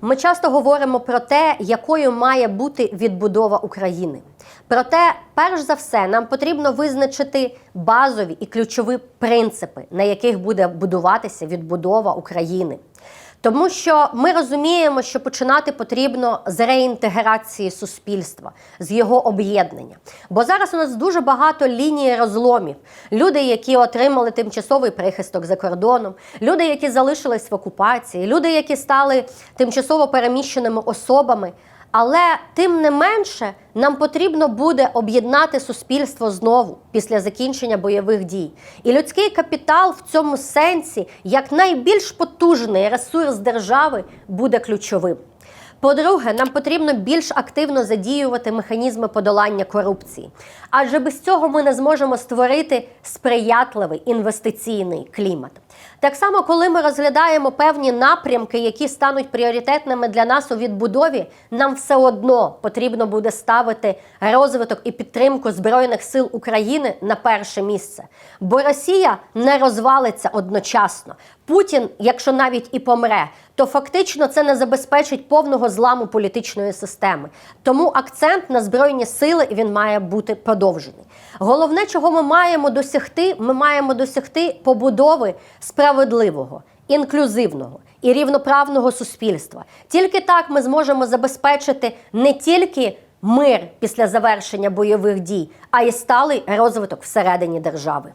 Ми часто говоримо про те, якою має бути відбудова України. Проте, перш за все, нам потрібно визначити базові і ключові принципи, на яких буде будуватися відбудова України. Тому що ми розуміємо, що починати потрібно з реінтеграції суспільства, з його об'єднання. Бо зараз у нас дуже багато ліній розломів. Люди, які отримали тимчасовий прихисток за кордоном, люди, які залишились в окупації, люди, які стали тимчасово переміщеними особами. Але тим не менше нам потрібно буде об'єднати суспільство знову після закінчення бойових дій. І людський капітал в цьому сенсі, як найбільш потужний ресурс держави, буде ключовим. По-друге, нам потрібно більш активно задіювати механізми подолання корупції, адже без цього ми не зможемо створити сприятливий інвестиційний клімат. Так само, коли ми розглядаємо певні напрямки, які стануть пріоритетними для нас у відбудові, нам все одно потрібно буде ставити розвиток і підтримку Збройних сил України на перше місце. Бо Росія не розвалиться одночасно. Путін, якщо навіть і помре, то фактично це не забезпечить повного зламу політичної системи. Тому акцент на збройні сили він має бути продовжений. Головне, чого ми маємо досягти, ми маємо досягти побудови справедливого, інклюзивного і рівноправного суспільства. Тільки так ми зможемо забезпечити не тільки мир після завершення бойових дій, а й сталий розвиток всередині держави.